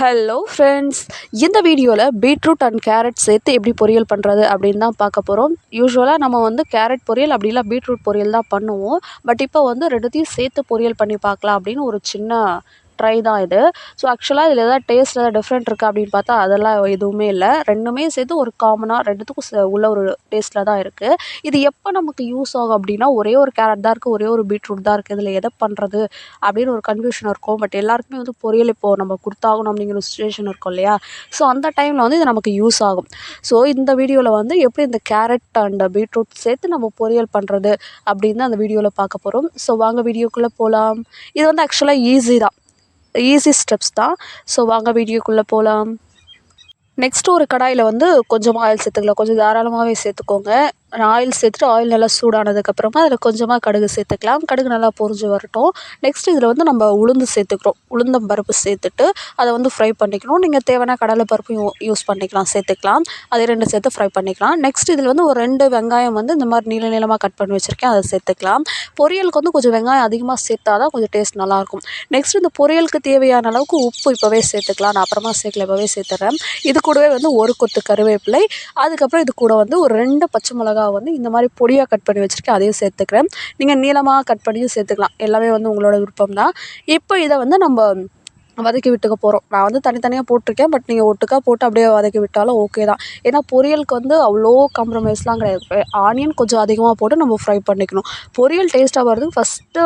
Hello friends இந்த வீடியோவில் beetroot and carrot சேர்த்து எப்படி பொரியல் பண்ணுறது அப்படின்னு தான் பார்க்க போகிறோம் யூஸ்வலாக நம்ம வந்து கேரட் பொரியல் அப்படி பீட்ரூட் பொரியல் தான் பண்ணுவோம். பட் இப்போ வந்து ரெண்டுத்தையும் சேர்த்து பொரியல் பண்ணி பார்க்கலாம் அப்படின்னு ஒரு சின்ன ட்ரை தான் இது. ஸோ ஆக்சுவலாக இதில் எதாவது டேஸ்ட் எதாவது டிஃப்ரெண்ட் இருக்கா அப்படின்னு பார்த்தா அதெல்லாம் எதுவுமே இல்லை. ரெண்டுமே சேர்த்து ஒரு காமனாக ரெண்டுத்துக்கும் ச உள்ள ஒரு டேஸ்ட்டில் தான் இருக்குது இது எப்போ நமக்கு யூஸ் ஆகும் அப்படின்னா ஒரே ஒரு கேரட் தான் இருக்குது ஒரே ஒரு பீட்ரூட் தான் இருக்குது இதில் எதை பண்ணுறது அப்படின்னு ஒரு கன்ஃபியூஷன் இருக்கும். பட் எல்லாருக்குமே வந்து பொரியல் இப்போது நம்ம கொடுத்தாகணும் அப்படிங்கிற ஒரு சுச்சுவேஷன் இருக்கும் இல்லையா? ஸோ அந்த டைமில் வந்து இது நமக்கு யூஸ் ஆகும். ஸோ இந்த வீடியோவில் வந்து எப்படி இந்த கேரட் அண்ட் பீட்ரூட் சேர்த்து நம்ம பொரியல் பண்ணுறது அப்படின்னு தான் அந்த வீடியோவில் பார்க்க போகிறோம் ஸோ வாங்க வீடியோக்குள்ளே போகலாம் இது வந்து ஆக்சுவலாக ஈஸி தான். ஈஸி ஸ்டெப்ஸ் தான். ஸோ வாங்க வீடியோக்குள்ளே போகலாம் நெக்ஸ்ட்டு ஒரு கடாயில் வந்து கொஞ்சமாக ஆயில் சேர்த்துக்கலாம். கொஞ்சம் தாராளமாகவே சேர்த்துக்கோங்க. ஆயில் சேர்த்துட்டு ஆயில் நல்லா சூடானதுக்கப்புறமா அதில் கொஞ்சமாக கடுகு சேர்த்துக்கலாம். கடுகு நல்லா பொரிஞ்சு வரட்டும். நெக்ஸ்ட் இதில் வந்து நம்ம உளுந்து சேர்த்துக்கிறோம். உளுந்தம் பருப்பு சேர்த்துட்டு அதை வந்து ஃப்ரை பண்ணிக்கணும். நீங்கள் தேவையான கடலை பருப்பு யூ யூஸ் பண்ணிக்கலாம் சேர்த்துக்கலாம். அதை ரெண்டு சேர்த்து ஃப்ரை பண்ணிக்கலாம். நெக்ஸ்ட் இதில் வந்து ஒரு ரெண்டு வெங்காயம் வந்து இந்த மாதிரி நீள நீளமாக கட் பண்ணி வச்சுருக்கேன். அதை சேர்த்துக்கலாம். பொரியலுக்கு வந்து கொஞ்சம் வெங்காயம் அதிகமாக சேர்த்தா தான் கொஞ்சம் டேஸ்ட் நல்லாயிருக்கும் நெக்ஸ்ட் இந்த பொரியலுக்கு தேவையான அளவுக்கு உப்பு இப்போவே சேர்த்துக்கலாம். நான் அப்புறமா சேர்க்கல இப்போவே சேர்த்துறேன். இது கூடவே வந்து ஒரு கொத்து கருவேப்பிலை. அதுக்கப்புறம் இது கூட வந்து ஒரு ரெண்டு பச்சை மிளகா வந்து இந்த மாதிரி பொடியாக கட் பண்ணி வச்சுருக்கேன் அதையும் சேர்த்துக்கிறேன். நீங்கள் நீளமாக கட் பண்ணியும் சேர்த்துக்கலாம். எல்லாமே வந்து உங்களோட விருப்பம் தான். இப்போ இதை வந்து நம்ம வதக்கி விட்டுக்க போகிறோம் நான் வந்து தனித்தனியாக போட்டிருக்கேன் பட் நீங்கள் ஒட்டுக்கா போட்டு அப்படியே வதக்கி விட்டாலும் ஓகே தான். ஏன்னா பொரியலுக்கு வந்து அவ்வளோ காம்ப்ரமைஸ்லாம் கிடையாது. ஆனியன் கொஞ்சம் அதிகமாக போட்டு நம்ம ஃப்ரை பண்ணிக்கணும். பொரியல் டேஸ்ட்டாக வர்றதுக்கு ஃபஸ்ட்டு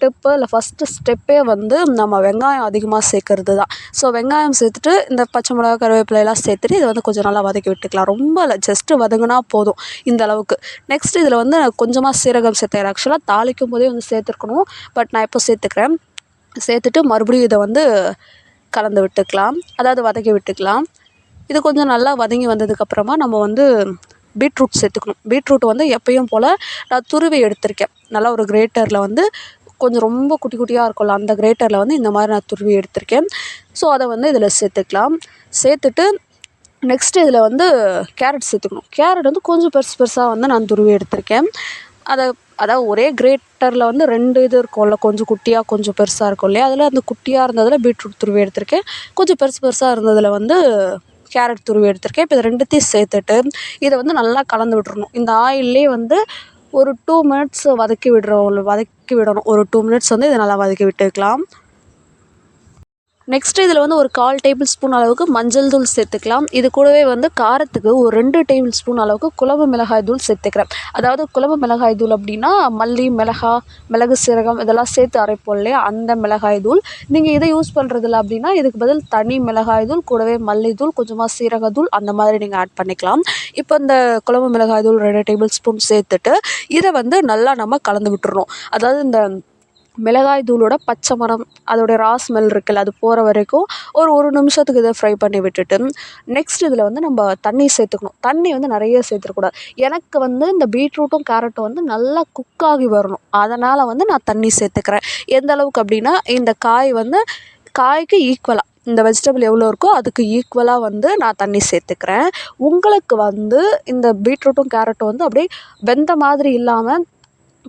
ஸ்டெப்பு இல்லை ஃபஸ்ட்டு ஸ்டெப்பே வந்து நம்ம வெங்காயம் அதிகமாக சேர்க்கறது தான் ஸோ வெங்காயம் சேர்த்துட்டு இந்த பச்சை மிளகா கருவேப்பிலை எல்லாம் சேர்த்துட்டு இதை வந்து கொஞ்சம் நல்லா வதக்கி விட்டுக்கலாம். ரொம்ப இல்லை ஜஸ்ட்டு வதங்கினா போதும் இந்த அளவுக்கு. நெக்ஸ்ட் இதில் வந்து கொஞ்சமாக சீரகம் சேர்த்துக்கிறேன் ஆக்சுவலாக தாளிக்கும் போதே வந்து சேர்த்துருக்கணும். பட் நான் இப்போ சேர்த்துக்கிறேன்? சேர்த்துட்டு மறுபடியும் இதை வந்து கலந்து விட்டுக்கலாம். அதாவது வதக்கி விட்டுக்கலாம். இது கொஞ்சம் நல்லா வதங்கி வந்ததுக்கப்புறமா நம்ம வந்து பீட்ரூட் சேர்த்துக்கணும். பீட்ரூட் வந்து எப்பயும் போல் நான் துருவி எடுத்திருக்கேன். நல்லா ஒரு கிரேட்டரில் வந்து கொஞ்சம் ரொம்ப குட்டி குட்டியாக இருக்கும்ல அந்த கிரேட்டரில் வந்து இந்த மாதிரி நான் துருவி எடுத்திருக்கேன். ஸோ அதை வந்து இதில் சேர்த்துக்கலாம். சேர்த்துட்டு நெக்ஸ்ட்டு இதில் வந்து கேரட் சேர்த்துக்கணும். கேரட் வந்து கொஞ்சம் பெருசு பெருசாக வந்து நான் துருவி எடுத்திருக்கேன். அதை அதாவது ஒரே கிரேட்டரில் வந்து ரெண்டு இது இருக்கும்ல கொஞ்சம் குட்டியாக கொஞ்சம் பெருசாக இருக்கும் இல்லையா? அதில் அந்த குட்டியாக இருந்ததில் பீட்ரூட் துருவி எடுத்திருக்கேன். கொஞ்சம் பெருசு பெருசாக இருந்ததில் வந்து கேரட் துருவி எடுத்திருக்கேன். இப்போ இது ரெண்டுத்தையும் சேர்த்துட்டு இதை வந்து நல்லா கலந்து விட்டுறணும். இந்த ஆயிலே வந்து ஒரு டூ மினிட்ஸ் வதக்கி விடுற வதக்கி விடணும். ஒரு டூ மினிட்ஸ் வந்து இதை நல்லா வதக்கி விட்டுக்கலாம். நெக்ஸ்ட்டு இதில் வந்து ஒரு கால் டேபிள் ஸ்பூன் அளவுக்கு மஞ்சள் தூள் சேர்த்துக்கலாம். இது கூடவே வந்து காரத்துக்கு ஒரு ரெண்டு டேபிள் ஸ்பூன் அளவுக்கு குழம்பு மிளகாய் தூள் சேர்த்துக்கிறேன். அதாவது குழம்பு மிளகாய் தூள் அப்படின்னா மல்லி மிளகா மிளகு சீரகம் இதெல்லாம் சேர்த்து அரைப்போம் இல்லையா? அந்த மிளகாய் தூள். நீங்கள் இதை யூஸ் பண்ணுறதில்ல அப்படின்னா இதுக்கு பதில் தனி மிளகாய் தூள் கூடவே மல்லி தூள் கொஞ்சமாக சீரக தூள் அந்த மாதிரி நீங்கள் ஆட் பண்ணிக்கலாம். இப்போ இந்த குழம்பு மிளகாய் தூள் ரெண்டு டேபிள் ஸ்பூன் சேர்த்துட்டு இதை வந்து நல்லா நம்ம கலந்து விட்டுறோம் அதாவது இந்த மிளகாய் தூளோட பச்சை மணம் அதோடைய ரா ஸ்மெல் இருக்குல்ல அது போகிற வரைக்கும் ஒரு ஒரு நிமிஷத்துக்கு இதை ஃப்ரை பண்ணி விட்டுட்டு நெக்ஸ்ட் இதில் வந்து நம்ம தண்ணி சேர்த்துக்கணும். தண்ணி வந்து நிறைய சேர்த்துக்கூடாது எனக்கு வந்து இந்த பீட்ரூட்டும் கேரட்டும் வந்து நல்லா குக் ஆகி வரணும். அதனால் வந்து நான் தண்ணி சேர்த்துக்கிறேன். எந்த அளவுக்கு அப்படின்னா இந்த காய் வந்து காய்க்கு ஈக்குவலாக இந்த வெஜிடபிள் எவ்வளோ இருக்கோ அதுக்கு ஈக்குவலாக வந்து நான் தண்ணி சேர்த்துக்கிறேன். உங்களுக்கு வந்து இந்த பீட்ரூட்டும் கேரட்டும் வந்து அப்படியே வெந்த மாதிரி இல்லாமல்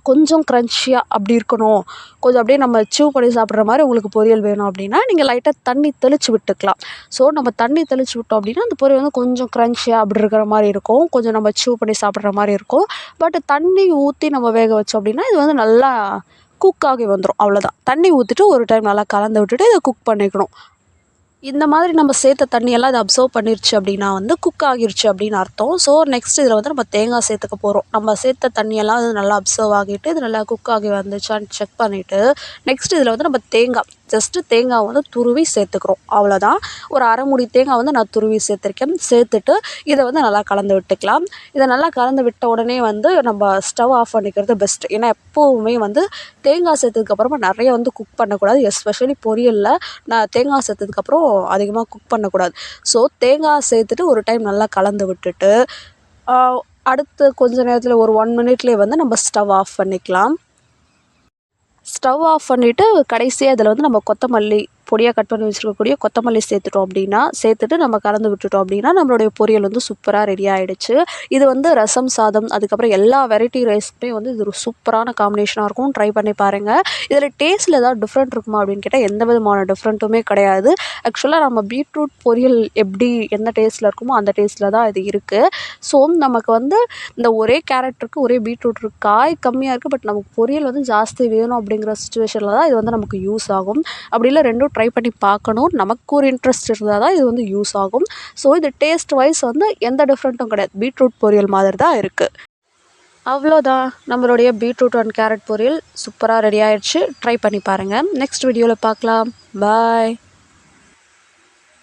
கொஞ்சம் க்ரன்ச்சியாக அப்படி இருக்கணும். கொஞ்சம் அப்படியே நம்ம சீவ் பண்ணி சாப்பிட்ற மாதிரி உங்களுக்கு பொரியல் வேணும் அப்படின்னா நீங்கள் லைட்டாக தண்ணி தெளித்து விட்டுக்கலாம். ஸோ நம்ம தண்ணி தெளித்து விட்டோம் அப்படின்னா அந்த பொரியல் வந்து கொஞ்சம் க்ரன்ச்சியாக அப்படி இருக்கிற மாதிரி இருக்கும். கொஞ்சம் நம்ம சீவ் பண்ணி சாப்பிட்ற மாதிரி இருக்கும். பட் தண்ணி ஊற்றி நம்ம வேக வச்சோம் அப்படின்னா இது வந்து நல்லா குக் ஆகி வந்துடும் அவ்வளோதான் தண்ணி ஊற்றிட்டு ஒரு டைம் நல்லா கலந்து விட்டுட்டு இதை குக் பண்ணிக்கணும். இந்த மாதிரி நம்ம சேர்த்த தண்ணியெல்லாம் இதை அப்சர்வ் பண்ணிருச்சு அப்படின்னா வந்து குக் ஆகிருச்சு அப்படின்னு அர்த்தம். ஸோ நெக்ஸ்ட் இதில் வந்து நம்ம தேங்காய் சேர்த்துக்க போகிறோம் நம்ம சேர்த்த தண்ணியெல்லாம் இது நல்லா அப்சர்வ் ஆகிட்டு இது நல்லா குக் ஆகி வந்துச்சான்னு செக் பண்ணிவிட்டு நெக்ஸ்ட் இதில் வந்து நம்ம தேங்காய் ஜஸ்ட்டு தேங்காய் வந்து துருவி சேர்த்துக்கிறோம். அவ்வளோதான் ஒரு அரை மூடி தேங்காய் வந்து நான் துருவி சேர்த்துருக்கேன். சேர்த்துட்டு இதை வந்து நல்லா கலந்து விட்டுக்கலாம். இதை நல்லா கலந்து விட்ட உடனே வந்து நம்ம ஸ்டவ் ஆஃப் பண்ணிக்கிறது பெஸ்ட் ஏன்னா எப்போவுமே வந்து தேங்காய் சேர்த்ததுக்கப்புறமா நிறைய வந்து குக் பண்ணக்கூடாது. எஸ்பெஷலி பொரியலில் நான் தேங்காய் சேர்த்ததுக்கப்புறம் அதிகமாக குக் பண்ணக்கூடாது. ஸோ தேங்காய் சேர்த்துட்டு ஒரு டைம் நல்லா கலந்து விட்டுட்டு அடுத்து கொஞ்ச நேரத்தில் ஒரு ஒன் மினிட்லேயே வந்து நம்ம ஸ்டவ் ஆஃப் பண்ணிக்கலாம். ஸ்டவ் ஆஃப் பண்ணிவிட்டு கடைசியாக இதில் வந்து நம்ம கொத்தமல்லி பொடியாக கட் பண்ணி வச்சுருக்கக்கூடிய கொத்தமல்லி சேர்த்துட்டோம் அப்படின்னா சேர்த்துட்டு நம்ம கலந்து விட்டுட்டோம் அப்படின்னா நம்மளுடைய பொரியல் வந்து சூப்பராக ரெடி ஆகிடுச்சு இது வந்து ரசம் சாதம் அதுக்கப்புறம் எல்லா வெரைட்டி ரைஸ்க்குமே வந்து இது ஒரு சூப்பரான காம்பினேஷனாக இருக்கும். ட்ரை பண்ணி பாருங்கள் இதில் டேஸ்ட்டில் ஏதாவது டிஃப்ரெண்ட் இருக்குமா அப்படின்னு கேட்டால் எந்த விதமான டிஃப்ரெண்ட்டுமே கிடையாது. ஆக்சுவலாக நம்ம பீட்ரூட் பொரியல் எப்படி எந்த டேஸ்ட்டில் இருக்குமோ அந்த டேஸ்ட்டில் தான் இது இருக்குது ஸோ நமக்கு வந்து இந்த ஒரே கேரட் இருக்குது ஒரே பீட்ரூட் இருக்குது காய் கம்மியாக இருக்குது பட் நமக்கு பொரியல் வந்து ஜாஸ்தி வேணும் அப்படிங்கிற சுச்சுவேஷனில் தான் இது வந்து நமக்கு யூஸ் ஆகும். அப்படி இல்லை ரெண்டும் ட்ரை பண்ணி பார்க்கணும். நமக்கு ஒரு இன்ட்ரெஸ்ட் இருந்தால் தான் இது வந்து யூஸ் ஆகும். ஸோ இது டேஸ்ட் வைஸ் வந்து எந்த டிஃப்ரெண்ட்டும் கிடையாது. பீட்ரூட் பொரியல் மாதிரி தான் இருக்குது அவ்வளோதான். நம்மளுடைய பீட்ரூட் அண்ட் கேரட் பொரியல் சூப்பராக ரெடி ஆயிடுச்சு. ட்ரை பண்ணி பாருங்கள் நெக்ஸ்ட் வீடியோவில் பார்க்கலாம். பாய்